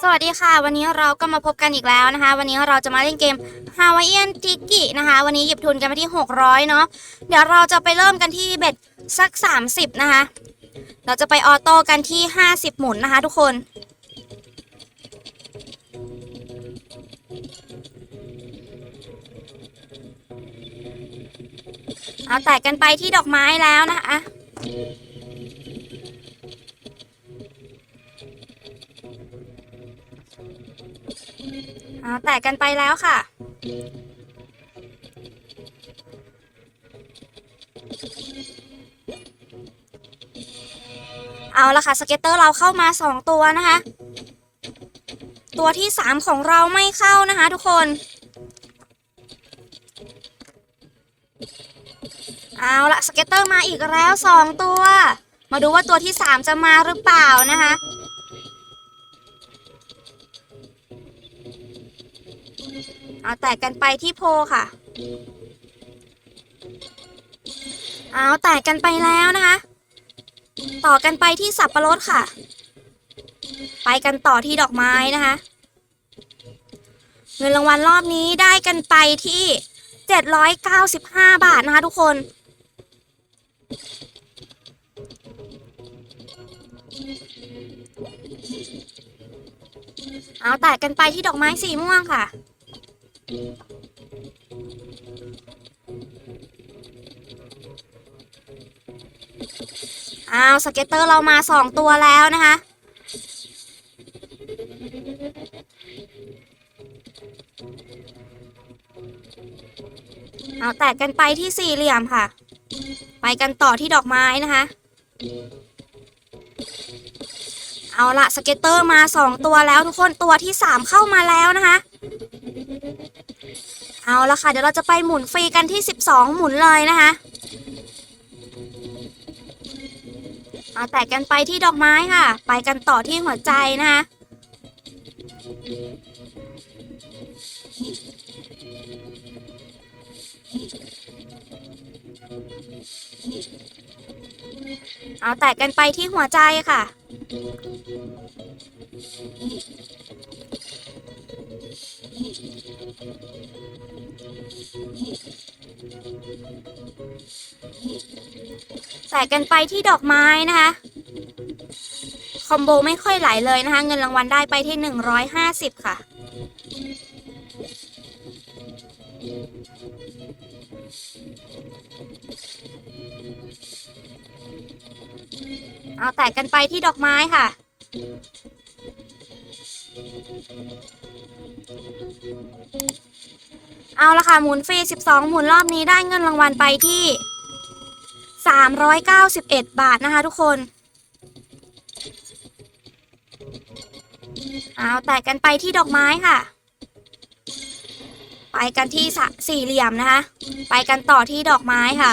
สวัสดีค่ะ วันนี้เราก็มาพบกันอีกแล้วนะคะ วันนี้เราจะมาเล่นเกม Hawaiian Tiki นะคะ วันนี้หยิบทุนกันไปที่ 600 เนาะเดี๋ยวเราจะไปเริ่มกันที่เบ็ดสัก 30 นะคะ เราจะไปออโต้กันที่ 50 หมุนนะคะทุกคนเอาแตกกันไปที่ดอกไม้แล้วนะคะ เอาแตกกันไปแล้วค่ะ เอาละค่ะสเก็ตเตอร์เราเข้ามา 2 ตัวนะคะ ตัวที่ 3 ของเราไม่เข้านะคะทุกคนเอาละสเก็ตเตอร์มาอีกแล้ว 2 ตัว มาดูว่าตัวที่ 3 จะมาหรือเปล่านะคะ เอาแตกกันไปที่โพค่ะ เอาแตกกันไปแล้วนะคะ ต่อกันไปที่สับปะรดค่ะ ไปกันต่อที่ดอกไม้นะคะ เงินรางวัลรอบนี้ได้กันไปที่ 795 บาทนะคะทุกคนเอาแตกกันไปที่ดอกไม้สีม่วงค่ะ อ้าวสเก็ตเตอร์เรามาสองตัวแล้วนะคะ เอาแตกกันไปที่สี่เหลี่ยมค่ะ ไปกันต่อที่ดอกไม้นะคะ เอาละสเก็ตเตอร์มาสองตัวแล้วทุกคนตัวที่สามเข้ามาแล้วนะคะ เอาละค่ะ เดี๋ยวเราจะไปหมุนฟรีกันที่ 12 หมุนเลยนะคะเอาแตกกันไปที่ดอกไม้ค่ะ ไปกันต่อที่หัวใจนะคะเอาแตกกันไปที่หัวใจค่ะ แตกกันไปที่ดอกไม้นะคะ คอมโบไม่ค่อยไหลเลยนะคะ เงินรางวัลได้ไปที่150ค่ะ เอาแตกกันไปที่ดอกไม้ค่ะ เอาละค่ะหมุนฟรี 12 หมุนรอบนี้ได้เงินรางวัลไปที่ 391 บาทนะคะทุกคน เอาแตกกันไปที่ดอกไม้ค่ะ ไปกันที่สี่เหลี่ยมนะคะ ไปกันต่อที่ดอกไม้ค่ะ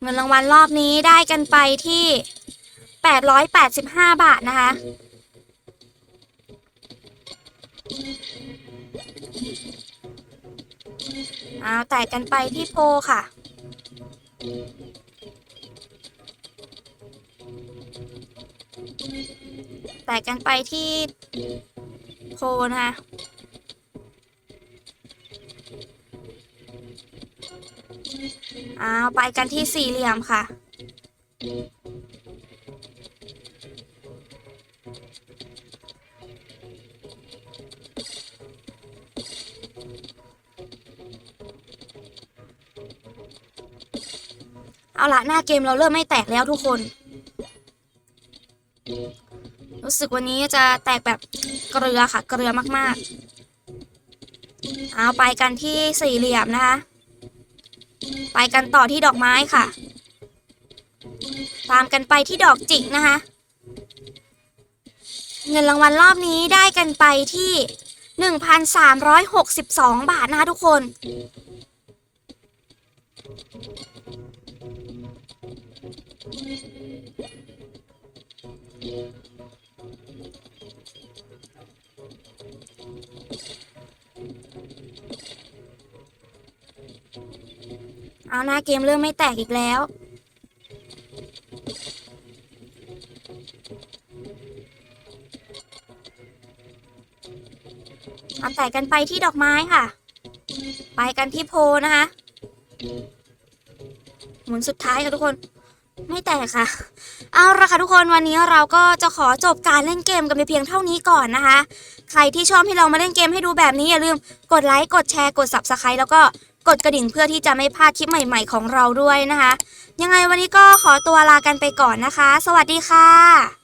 เงินรางวัลรอบนี้ได้กันไปที่ 885 บาทนะคะ เอาแตกกันไปที่โพค่ะแตกกันไปที่โพนะคะเอาไปกันที่สี่เหลี่ยมค่ะ เอาละหน้าเกมเราเริ่มไม่แตกแล้วทุกคน รู้สึกวันนี้จะแตกแบบเกลือค่ะ เกลือมากๆ เอาไปกันที่สี่เหลี่ยมนะคะ ไปกันต่อที่ดอกไม้ค่ะ ตามกันไปที่ดอกจิกนะคะ เงินรางวัลรอบนี้ได้กันไปที่ 1,362 บาทนะคะทุกคน เอาหน้าเกมเริ่มไม่แตกอีกแล้วเอาแตกกันไปที่ดอกไม้ค่ะ ไปกันที่โพนะคะ หมุนสุดท้ายค่ะทุกคน ไม่แตกค่ะ เอาละค่ะทุกคนวันนี้เราก็จะขอจบการเล่นเกมกันไปเพียงเท่านี้ก่อนนะคะ ใครที่ชอบให้เรามาเล่นเกมให้ดูแบบนี้อย่าลืมกดไลค์กดแชร์กด subscribe แล้วก็กดกระดิ่งเพื่อที่จะไม่พลาดคลิปใหม่ๆของเราด้วยนะคะ ยังไงวันนี้ก็ขอตัวลากันไปก่อนนะคะ สวัสดีค่ะ